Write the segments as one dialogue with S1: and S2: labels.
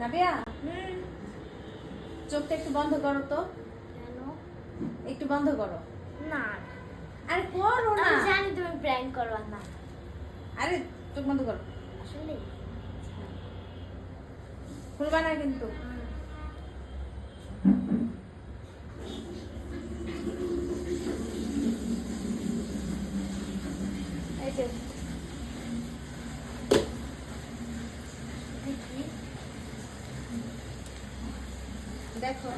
S1: নাবিয়া?
S2: হুম।
S1: চোখটা একটু বন্ধ করো তো।
S2: কেন?
S1: একটু বন্ধ করো।
S2: না।
S1: আরে করো না।
S2: জানি তুমি প্র্যাঙ্ক করবা না।
S1: আরে চোখ বন্ধ করো।
S2: আসলে?
S1: খুলবা না কিন্তু। এই যে।
S2: দেখো।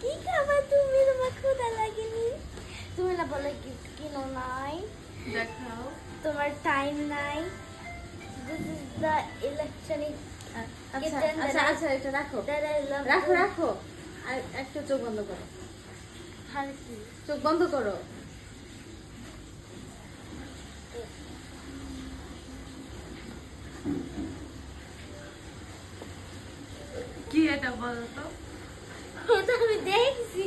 S2: কি খাবা তুমি? তোমার ক্ষুধা লাগেনি? তুমি না বলে গিফট কিনো নাই।
S1: দেখাও।
S2: তোমার টাইম নাই। দিস ইজ দ্য ইলেকট্রনিক
S1: আচ্ছা আচ্ছা আচ্ছা এটা রাখো। রাখো রাখো। আর একটু চোখ বন্ধ করো। চোখ বন্ধ করো। কি এটা বলো তো
S2: আমি দেখছি।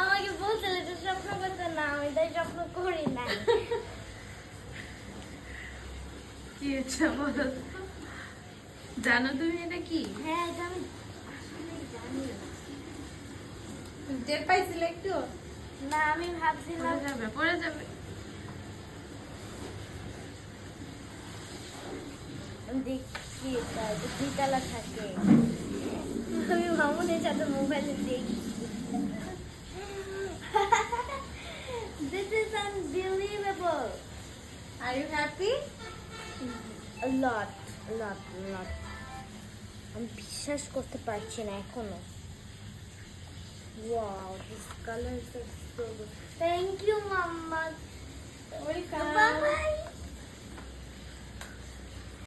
S2: আমাকে বলছিল এটা স্বপ্ন করতে না আমি তাই স্বপ্ন করি না।
S1: কি এটা জানো তুমি এটা কি?
S2: হ্যাঁ এটা আমি জানি না।
S1: টের পাইছিলে একটু?
S2: না আমি ভাবছিলাম
S1: পড়ে যাবে পড়ে যাবে।
S2: দেখছি যে দুইতলা থাকে আমি মামুনের সাথে মোবাইলে দেখছি This is unbelievable.
S1: Are you happy
S2: A lot, a lot, a lot. আমি বিশ্বাস করতে পারছি না এখনও Wow, this color is so good. Thank you, Mama.